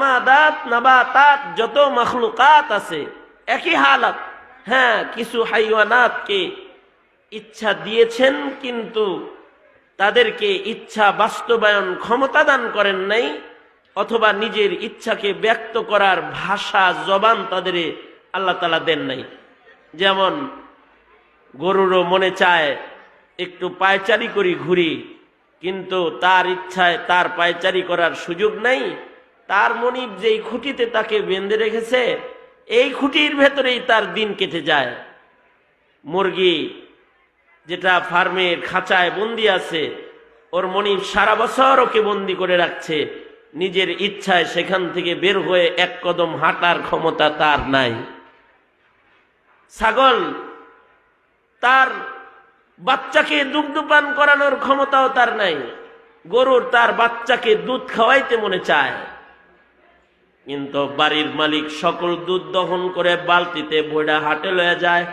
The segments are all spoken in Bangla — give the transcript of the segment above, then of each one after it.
জামাদাত, নাবাতাত, যত মখলুকাত আছে, একই হালাত। হ্যাঁ কিছু হাইওয়ানাতকে ইচ্ছা দিয়েছেন, কিন্তু তাদেরকে ইচ্ছা বাস্তবায়ন ক্ষমতা দান করেন নাই, অথবা নিজের ইচ্ছাকে ব্যক্ত করার ভাষা, জবান তাদের আল্লাহ তালা দেন নাই। যেমন গরুরও মনে চায়, একটু পায়চারি করি ঘুরি, কিন্তু তার ইচ্ছায় তার পায়চারি করার সুযোগ নাই তার মনিব যেই খুঁটিতে তাকে বেঁধে রেখেছে, এই খুঁটির ভেতরেই তার দিন কেটে যায়। মুরগি যেটা ফার্মের খাঁচায় বন্দি আছে, ওর মনিব সারা বছর ওকে বন্দি করে রাখছে। নিজের ইচ্ছায় সেখান থেকে বের হয়ে এক কদম হাঁটার ক্ষমতা তার নাই। ছাগল তার বাচ্চাকে দুগ্ধপান করানোর ক্ষমতাও তার নাই। গরুর তার বাচ্চাকে দুধ খাওয়াইতে মনে চায়। কিন্তু বাড়ির মালিক সকল দুধ দহন করে বালতিতে বইটা হাটে লয়ে যায়।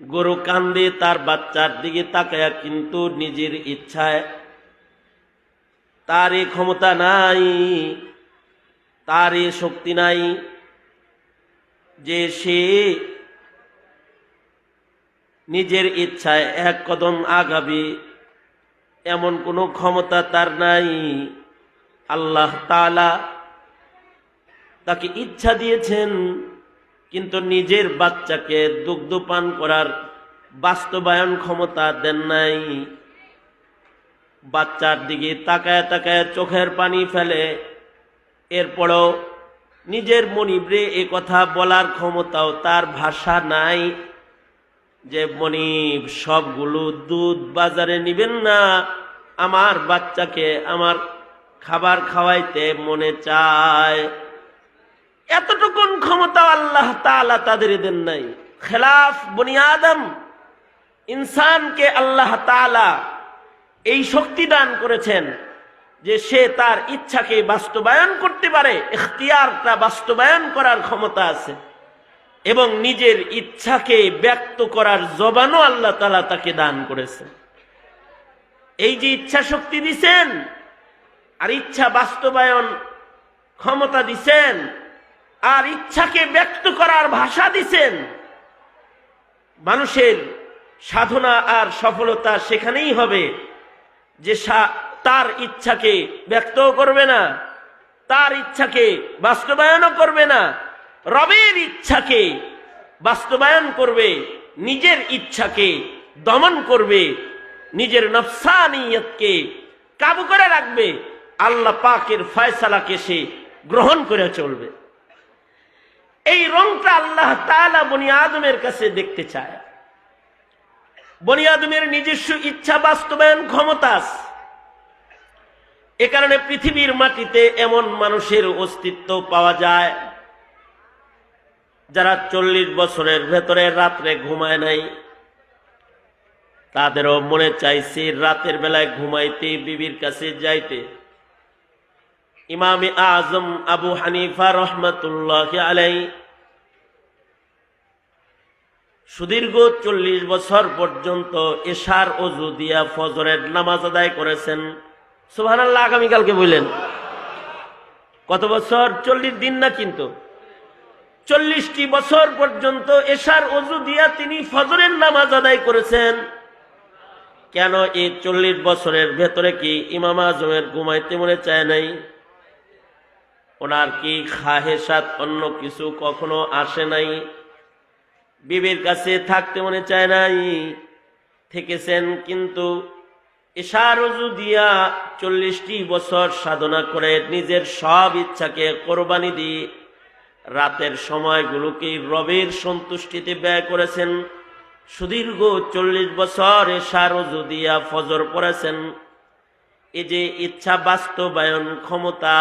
গরু কান্দে, তার বাচ্চার দিকে তাকায়া কিন্তু নিজের ইচ্ছায় তার এ ক্ষমতা নাই তার এ শক্তি নাই যে সে নিজের ইচ্ছায় এক কদম আগাবে, এমন কোনো ক্ষমতা তার নাই। আল্লাহ তালা তাকে ইচ্ছা দিয়েছেন, কিন্তু নিজের বাচ্চাকে দুগ্ধ পান করার বাস্তবায়ন ক্ষমতা দেন নাই। বাচ্চার দিকে তাকায় তাকায় চোখের পানি ফেলে। এরপরও নিজের মনিবরে এ কথা বলার ক্ষমতাও তার ভাষা নাই যে, মনিব, সবগুলো দুধ বাজারে নিবেন না, আমার বাচ্চাকে, আমার খাবার খাওয়াইতে মনে চায়। এতটুকুন ক্ষমতা আল্লাহ তাদের দেন নাই। খেলাফ বনি আদম ইনসানকে আল্লাহ তাআলা এই শক্তি দান করেছেন যে সে তার ইচ্ছাকে বাস্তবায়ন করতে পারে এখতিয়ারটা বাস্তবায়ন করার ক্ষমতা আছে এবং নিজের ইচ্ছাকে ব্যক্ত করার জবানও আল্লাহ তালা তাকে দান করেছে এই যে ইচ্ছা শক্তি দিছেন আর ইচ্ছা বাস্তবায়ন ক্ষমতা দিছেন, আর ইচ্ছাকে ব্যক্ত করার ভাষা দিছেন, মানুষের সাধনা আর সফলতা সেখানেই হবে। যে তার ইচ্ছাকে ব্যক্তও করবে না, তার ইচ্ছাকে বাস্তবায়নও করবে না, রবের ইচ্ছাকে বাস্তবায়ন করবে, নিজের ইচ্ছাকে দমন করবে, নিজের নফসানিয়তকে কাবু করে রাখবে আল্লাহ পাকের ফয়সালাকে সে গ্রহণ করে চলবে। এই রংটা আল্লাহ তালা বনি আদমের কাছে দেখতে চায়। বনি আদমের নিজস্ব ইচ্ছা বাস্তবায়ন ক্ষমতা। এ কারণে পৃথিবীর মাটিতে এমন মানুষের অস্তিত্ব পাওয়া যায়, যারা চল্লিশ বছরের ভেতরে রাত্রে ঘুমায় নাই। তাদেরও মনে চাইছে রাতের বেলায় ঘুমাইতে, বিবির কাছে যাইতে। ইমামে আজম আবু হানিফা রহমতুল্লাহ আলাই সুদীর্ঘ চল্লিশ বছর পর্যন্ত এশার অজু দিয়া ফজরের নামাজ আদায় করেছেন। সুবহানাল্লাহ, আগামীকালকে বললেন। কত বছর? চল্লিশ দিন না কিন্তু? চল্লিশটি বছর পর্যন্ত এশার অজু দিয়া তিনি ফজরের নামাজ আদায় করেছেন। কেন এই চল্লিশ বছরের ভেতরে কি ইমাম আজমের ঘুমাইতে মনে চায় নাই? ওনার কি খাহেসাত অন্য কিছু কখনো আসে নাই? বিবির কাছে থাকতে মনে চায় নাই। থেকেছেন কিন্তু ইশারজু দিয়া চল্লিশটি বছর সাধনা করে নিজের সব ইচ্ছাকে কোরবানি দিয়ে রাতের সময়গুলোকে রবের সন্তুষ্টিতে ব্যয় করেছেন। সুদীর্ঘ চল্লিশ বছর এশারজু দিয়া ফজর পড়েছেন। এই যে ইচ্ছা বাস্তবায়ন ক্ষমতা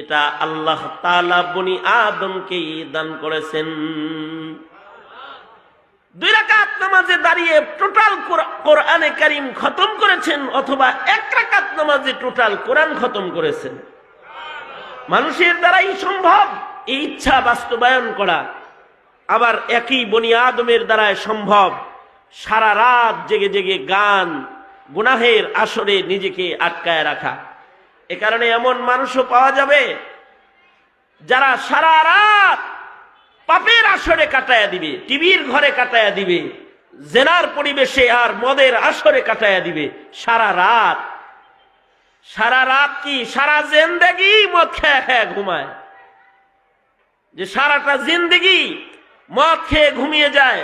এটা আল্লাহ তালা বনি আদমকেই দান করেছেন। দুই রাকাত নামাজে দাঁড়িয়ে টোটাল কোরআনে কারিম খতম করেছেন অথবা এক রাকাত নামাজে টোটাল কোরআন খতম করেছেন। মানুষের দ্বারাই সম্ভব এই ইচ্ছা বাস্তবায়ন করা। আবার একই বনি আদমের দ্বারাই সম্ভব। সারা রাত জেগে জেগে গান, গুনাহের আসরে নিজেকে আটকায় রাখা। এ কারণে এমন মানুষও পাওয়া যাবে যারা সারা রাত পাপের আসরে কাটায়া দিবে, টিভির ঘরে কাটায়া দিবে, জেনার পরিবেশে আর মদের আসরে কাটায়া দিবে। সারা রাত সারা রাত কি? সারা জেন্দেগি মদ খেয়ে খেয়ে ঘুমায়। যে সারাটা জিন্দগি মদ খেয়ে ঘুমিয়ে যায়,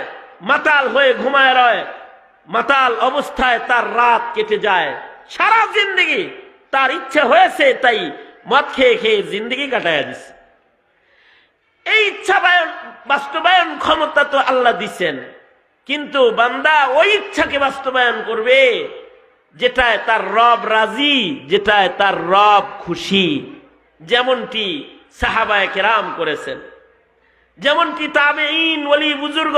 মাতাল হয়ে ঘুমায় রয়, মাতাল অবস্থায় তার রাত কেটে যায়। সারা জিন্দগি তার ইচ্ছা হয়েছে, তাই মদ খেয়ে খেয়ে জিন্দগি কাটায় দিছে। এই ইচ্ছা বায়ন বাস্তবায়ন ক্ষমতা তো আল্লাহ দিচ্ছেন কিন্তু বান্দা ওই ইচ্ছাকে বাস্তবায়ন করবে যেটায় তার রব রাজি, যেটায় তার রব খুশি। যেমনটি সাহাবায় কেরাম করেছেন। যেমনটি তাবে ইন ওলি বুজুর্গ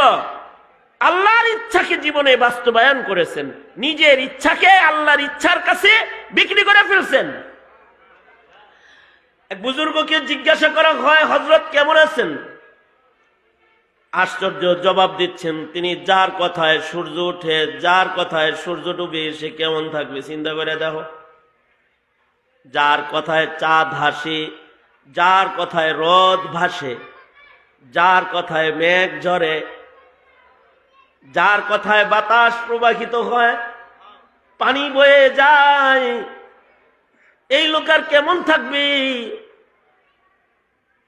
আল্লাহর ইচ্ছাকে জীবনে বাস্তবায়ন করেছেন। নিজের ইচ্ছাকে আল্লাহর ইচ্ছার কাছে বিক্রি করে ফেলছেন। এক বুজুর্গকে জিজ্ঞাসা করা হয় হজরত কেমন আছেন? আশ্চর্য জবাব দিচ্ছেন, তিনি যার কথায় সূর্য উঠে যার কথায় সূর্য ডুবে, সে কেমন থাকবে চিন্তা করে দেখো। যার কথায় চাঁদ হাসে যার কথায় রদ ভাসে, যার কথায় মেঘ ঝরে যার কথায় বাতাস প্রবাহিত হয়, পানি বয়ে যায়। এই লোকার কেমন থাকবে?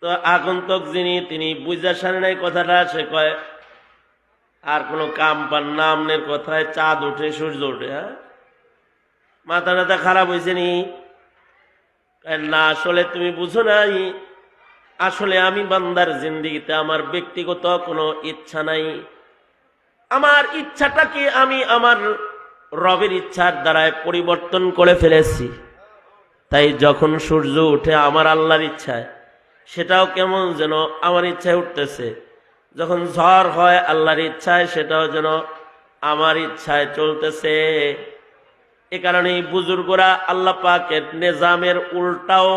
তো আগন্তক যিনি, তিনি বুঝা সারে নাই কথাটা, সে কয়, আর কোনো কাম পান নামনের কথায় চাঁদ ওঠে, সূর্য ওঠে হ্যাঁ? মাথা টাথা খারাপ হয়েছে নি? না, আসলে তুমি বুঝো নাই। আসলে আমি বান্দার জিন্দিগিতে আমার ব্যক্তিগত কোনো ইচ্ছা নাই। আমার ইচ্ছাটাকে আমি আমার রবের ইচ্ছার দ্বারায় পরিবর্তন করে ফেলেছি। তাই যখন সূর্য উঠে আমার আল্লাহর ইচ্ছায়, সেটাও কেমন যেন আমার ইচ্ছায় উঠতেছে। যখন ঝড় হয় আল্লাহর ইচ্ছায়, সেটাও যেন আমার ইচ্ছায় চলতেছে। এ কারণে বুজুর্গরা আল্লাহ পাকের নিজামের উল্টাও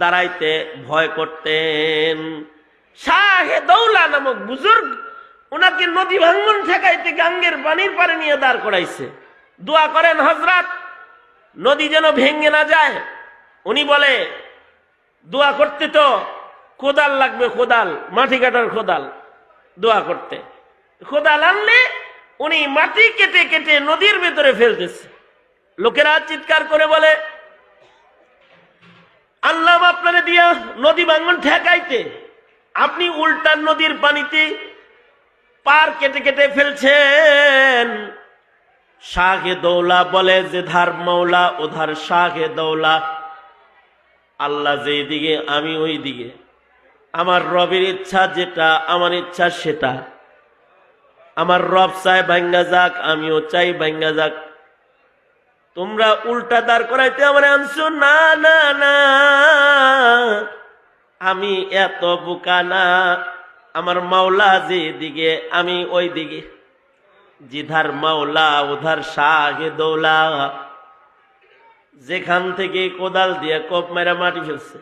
দাঁড়াইতে ভয় করতেন। শাহে দৌলা নামক বুজুর্গ ওনাকে নদী ভাঙ্গন ঠেকাইতে গাঙ্গের পানির পারে নিয়ে দাঁড় করাইছে। দোয়া করেন হজরত নদী যেন ভেঙে না যায়। উনি বলে, দোয়া করতে তো কোদাল লাগবে, কোদাল, মাটি কাটার কোদাল, দোয়া করতে। কোদাল আনলে উনি মাটি কেটে কেটে নদীর ভেতরে ফেলতেছে। লোকেরা চিৎকার করে বলে, আল্লাহ আপনারে দিয়া নদী ভাঙ্গন ঠেকাইতে, আপনি উল্টার নদীর পানিতে পার কেটে কেটে ফেলছেন। শাহে দৌলা বলে যে ধার মৌলা ওধার শাহে দৌলা। আল্লাহ যেই দিকে, আমি ওই দিকে। আমার রবের ইচ্ছা যেটা, আমার ইচ্ছা সেটা। আমার রব চাই ভাঙ্গা যাক, আমিও চাই ভাঙ্গা যাক। তোমরা উল্টা দাঁড় করাইতে আমার আনছো? না না না। আমি এত বোকা না। আমার মাওলা যে দিকে আমি ওই দিকে জিধার মাওলা, উধার শাহে দৌলা। যেখান থেকে কোদাল দিয়ে কোপ মেরা মাটি ফেলছে।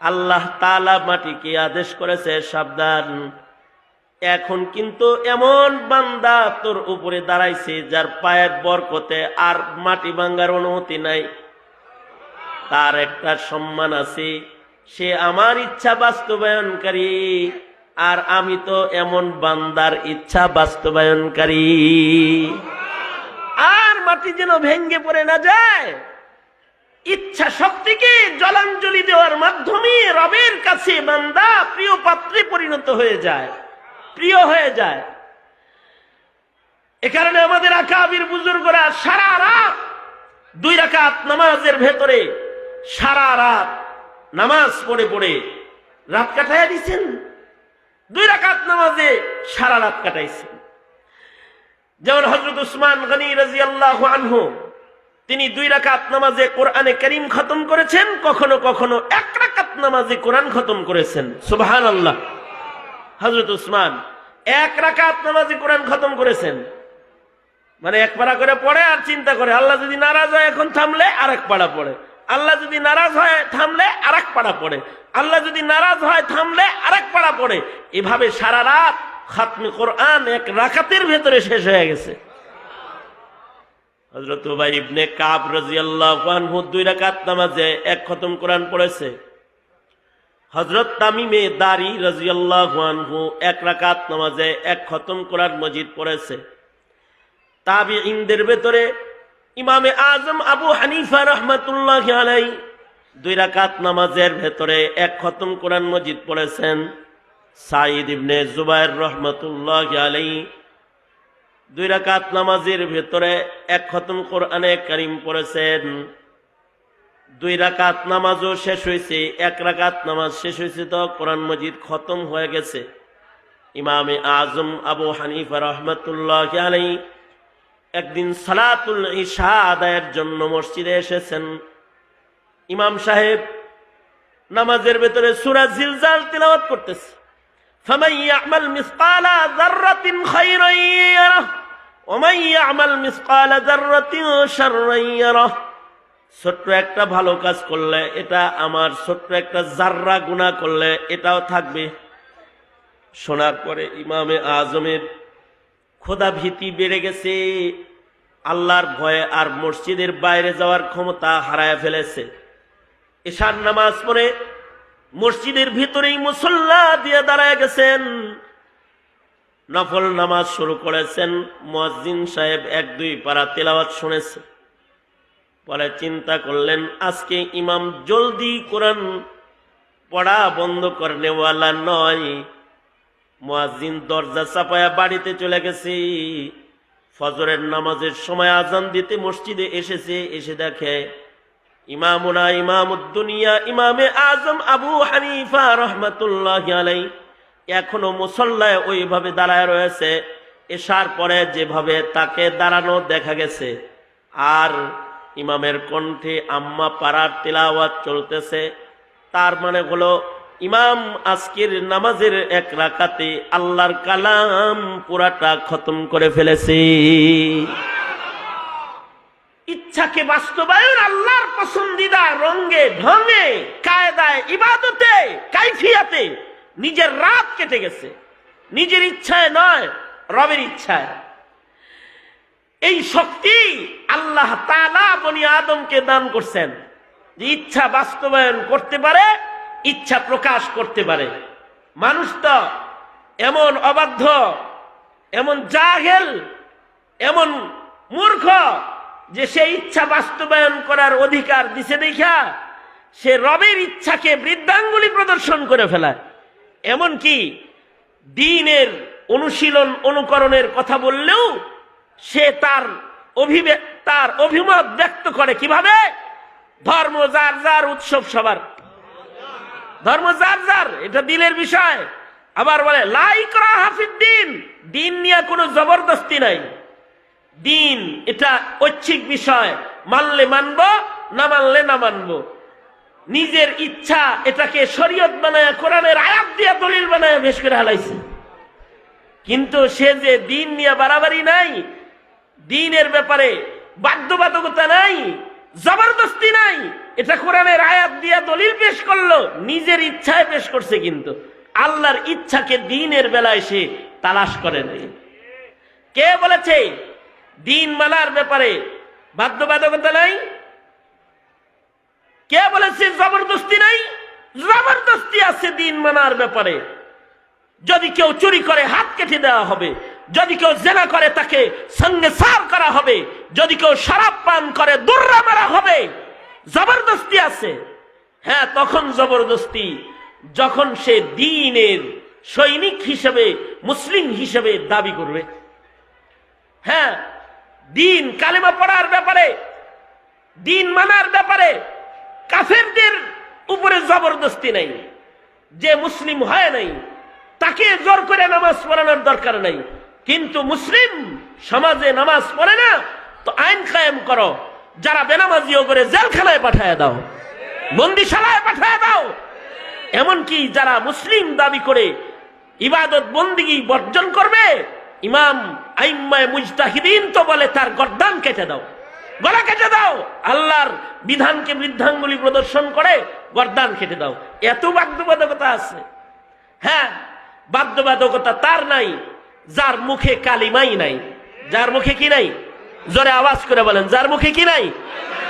আল্লাহ তালা মাটিকে আদেশ করেছে সাবধান। এখন কিন্তু এমন বান্দা তোর উপরে দাঁড়াইছে, যার পায়ের বরকতে আর মাটি ভাঙ্গার অনুমতি নাই। তার একটা সম্মান আছে, সে আমার ইচ্ছা বাস্তবায়নকারী। আর আমি তো এমন বান্দার ইচ্ছা বাস্তবায়নকারী। আর মাটি যেন ভেঙ্গে পড়ে না যায়। ইচ্ছা শক্তিকে জলাঞ্জলি দেওয়ার মাধ্যমে রবের কাছে বান্দা প্রিয় পাত্রে পরিণত হয়ে যায়, প্রিয় হয়ে যায়। এ কারণে আমাদের আকাবির বুজুর্গরা সারা রাত দুই রাকাত নামাজের ভেতরে, সারা রাত নামাজ পড়ে পড়ে রাত কাটাইয়া দিচ্ছেন দুই রাকাত নামাজে সারা রাত কাটাইছেন যেমন হজরত উসমান গনি রাজি আল্লাহ আনহু, তিনি দুই রাকাত নামাজে কোরআনে করিম খতম করেছেন, কখনো কখনো এক রাকাত নামাজে কোরআন খতম করেছেন। সুবাহান আল্লাহ হজরত উসমান এক রাকাত নামাজে কোরআন খতম করেছেন। মানে এক পাড়া করে পড়ে আর চিন্তা করে, আল্লাহ যদি নারাজ হয় এখন থামলে আর এক পাড়া পড়ে। আল্লাহ যদি নারাজ হয়, থামলে আর এক পাড়া পড়ে। আল্লাহ যদি নারাজ হয়, থামলে আর এক পাড়া পড়ে। এভাবে সারা রাত খাতমে কোরআন এক রাখাতের ভেতরে শেষ হয়ে গেছে। দুই রাকাত নামাজে এক খতম পড়েছে। হজরত তামিমে এক নামাজে এক খতম পড়েছে। ইনদের ভেতরে ইমামে আজম আবু হানিফা রহমতুল্লাহ আলাই দুই রাকাত নামাজের ভেতরে এক খতম কোরআন মজিদ পড়েছেন সাইদ ইবনে জুবাইর রহমতুল্লাহ আলাই দুই রাকাত নামাজের ভেতরে এক খতম কোরআনে করিম পড়েছেন। দুই রাকাত নামাজও শেষ হয়েছে, এক রাকাত নামাজ শেষ হয়েছে তো কোরআন মজিদ খতম হয়ে গেছে। ইমামে আজম আবু হানিফা রহমতুল্লাহ আলাই একদিন সালাতুল ইশা আদায়ের জন্য মসজিদে এসেছেন। ইমাম সাহেব নামাজের ভেতরে সুরা জিলজাল তিলাওয়াত করতেছে। ফামাই ইয়ামাল মিসকালা যাররাতিন খায়রান ইয়ারা ওমাই ইয়ামাল মিসকালা যাররাতিন শাররান ইয়ারা। ছোট্ট একটা ভালো কাজ করলে এটা আমার ছোট্ট একটা জাররা গুণা করলে এটাও থাকবে। শোনার পরে ইমামে আজমের খোদা ভীতি বেড়ে গেছে। আল্লাহর ভয়ে আর মসজিদের বাইরে যাওয়ার ক্ষমতা হারায় ফেলেছে। এশার নামাজ পড়ে মসজিদের ভিতরেই মুসল্লা দিয়ে দাঁড়ায় গেছেন। নফল নামাজ শুরু করেছেন মুয়াজ্জিন সাহেব এক দুই পারা তেলাওয়াত শুনেছে। পরে চিন্তা করলেন, আজকে ইমাম জলদি কোরআন পড়া বন্ধ করনেওয়ালা নয়। মুয়াজ্জিন দরজা চাপায়া বাড়িতে চলে গেছে। ফজরের নামাজের সময় আজান দিতে মসজিদে এসেছে, এসে দেখে ইমামুনা ইমামুদ্দুনিয়া, ইমামে আজম আবু হানিফা রহমতুল্লাহ আলাই এখনও মুসল্লায় ওইভাবে দাঁড়ায় রয়েছে। এসার পরে যেভাবে তাকে দাঁড়ানো দেখা গেছে। আর ইমামের কণ্ঠে আম্মা পাড়ার তিলাওয়াত চলতেছে। তার মানে হলো ইমাম আজকের নামাজের এক রাকাতে আল্লাহর কালাম পুরাটা খতম করে ফেলেছে। ইচ্ছাকে বাস্তবায়ন আল্লাহর পছন্দিদা রঙ্গে ঢঙ্গে কায়দায়, ইবাদতে, কাইফিয়াতে নিজের রাত কেটে গেছে। নিজের ইচ্ছায় নয়, রবের ইচ্ছায়। এই শক্তি আল্লাহ তালা বনি আদমকে দান করছেন যে ইচ্ছা বাস্তবায়ন করতে পারে ইচ্ছা প্রকাশ করতে পারে। মানুষ তো এমন অবাধ্য, এমন জাহেল, এমন মূর্খ যে সে ইচ্ছা বাস্তবায়ন করার অধিকার দিছে দেখা, সে রবের ইচ্ছাকে বৃদ্ধাঙ্গুলি প্রদর্শন করে ফেলায়। এমনকি দিনের অনুশীলন অনুকরণের কথা বললেও সে তার অভিবে তার অভিমত ব্যক্ত করে। কীভাবে? ধর্ম যার যার উৎসব সবার। ধর্ম যার যার এটা দিলের বিষয়। আবার বলে লাইকরা হাফিদ্দিন দিন নিয়ে কোনো জবরদস্তি নাই। দিন, এটা ঐচ্ছিক বিষয়। মানলে মানব, না মানলে না মানব। নিজের ইচ্ছা, এটাকে শরীয়ত বানায়, কোরআনের আয়াত দিয়া দলিল বানায় বেশ করে হালাইছে। কিন্তু সে যে দিন নিয়ে বাড়াবাড়ি নাই, দিনের ব্যাপারে বাধ্যবাধকতা নাই, জবরদস্তি নাই এটা কোরআনের আয়াত দিয়া দলিল পেশ করল, নিজের ইচ্ছায় পেশ করছে কিন্তু। আল্লাহর ইচ্ছাকে দিনের বেলায় সে তালাশ করে নেই। কে বলেছে? দিন মানার ব্যাপারে বাধ্যবাধকতা নাই? কে বলেছে জবরদস্তি নাই? জবরদস্তি আছে দিন মানার ব্যাপারে। যদি কেউ চুরি করে, হাত কেটে দেওয়া হবে। যদি কেউ জেনা করে, তাকে সঙ্গে সার করা হবে। যদি কেউ শরাব পান করে, দুর্রা মারা হবে। জবরদস্তি আছে। হ্যাঁ তখন জবরদস্তি, যখন সে দিনের সৈনিক হিসেবে, মুসলিম হিসেবে দাবি করবে। হ্যাঁ দিন কালেমা পড়ার ব্যাপারে, দিন মানার ব্যাপারে কাফেরদের উপরে জবরদস্তি নাই। যে মুসলিম হয় নাই, তাকে জোর করে নামাজ পড়ানোর দরকার নাই। কিন্তু মুসলিম সমাজে নামাজ পড়ে না, তো আইন কায়েম করো। যারা বেনামাজিও করে জেলখানায় পাঠায় দাও, বন্দিশালায় পাঠায় দাও। এমনকি যারা মুসলিম দাবি করে ইবাদত বন্দিগি বর্জন করবে, ইমাম আইম্মায় মুজতাহিদিন তো বলে তার গর্দান কেটে দাও। গলা কেটে দাও, আল্লাহর বিধানকে বৃদ্ধাঙ্গুলি প্রদর্শন করে গর্দান কেটে দাও। এত বাধ্যবাধকতা আছে। হ্যাঁ বাধ্যবাধকতা তার নাই, যার মুখে কালিমাই নাই। যার মুখে কি নাই? জোরে আওয়াজ করে বলেন, যার মুখে কি নাই?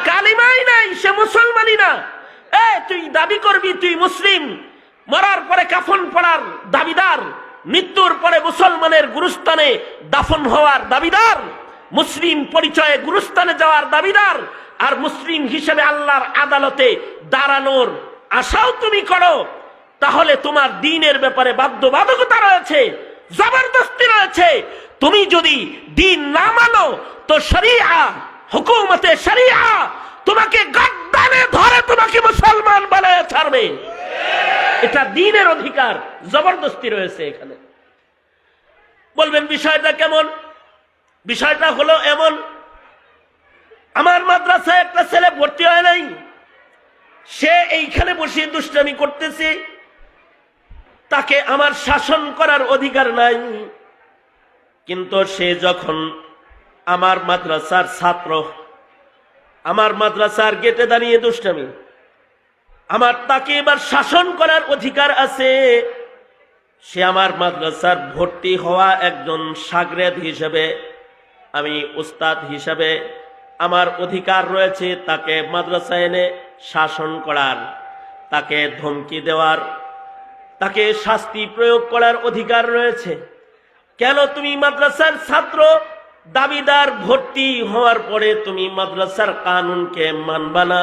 কালিমাই নাই, সে মুসলমানই না। এ, তুই দাবি করবি, তুই মুসলিম। মরার পরে কাফন পড়ার দাবিদার, মৃত্যুর পরে মুসলমানের গুরুস্থানে দাফন হওয়ার দাবিদার, মুসলিম পরিচয়ে গুরুস্থানে যাওয়ার দাবিদার, আর মুসলিম হিসেবে আল্লাহর আদালতে দাঁড়ানোর আশাও তুমি করো। তাহলে তোমার দিনের ব্যাপারে বাধ্যবাধকতা রয়েছে, জবরদস্তি রয়েছে। তুমি যদি দিন না মানো, তো শরিয়া, হুকুমতে শরিয়া, তোমাকে গদ্দানে ধরে তোমাকে মুসলমান বানায় ছাড়বে। এটা দিনের অধিকার, জবরদস্তি রয়েছে এখানে। বলবেন, বিষয়টা কেমন? বিষয়টা হলো এমন, আমার মাদ্রাসায় একটা ছেলে ভর্তি হয় নাই। সে এইখানে বসে দুষ্টামি করতেছে। তাকে আমার শাসন করার অধিকার নাই। কিন্তু সে যখন আমার মাদ্রাসার ছাত্র, আমার মাদ্রাসার গেটে দাঁড়িয়ে দুষ্টামি, আমার তাকে এবার শাসন করার অধিকার আছে, সে আমার মাদ্রাসার ভর্তি হওয়া একজন সাগরেদ হিসেবে, আমি উস্তাদ হিসাবে আমার অধিকার রয়েছে তাকে মাদ্রাসা এনে শাসন করার, তাকে ধমকি দেওয়ার, তাকে শাস্তি প্রয়োগ করার অধিকার রয়েছে। কেন তুমি মাদ্রাসার ছাত্র? দাবিদার ভর্তি হওয়ার পরে তুমি মাদ্রাসার কানুনকে মানবা না।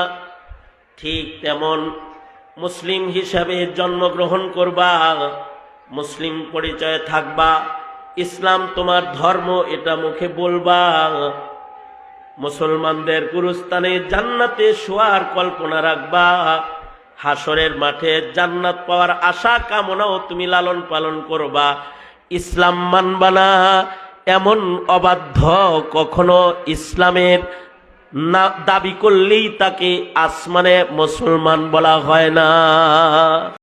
ঠিক তেমন মুসলিম হিসাবে জন্মগ্রহণ করবা, মুসলিম পরিচয়ে থাকবা, ইসলাম তোমার ধর্ম, এটা মুখে বলবা। মুসলমানদের গুরুস্থানে জান্নাতে শোয়ার কল্পনা রাখবা। হাসরের মাঠে জান্নাত পাওয়ার আশা কামনাও তুমি লালন পালন করবা। ইসলাম মানবা না, এমন অবাধ্য কখনো ইসলামের না দাবি করলেই তাকে আসমানে মুসলমান বলা হয় না।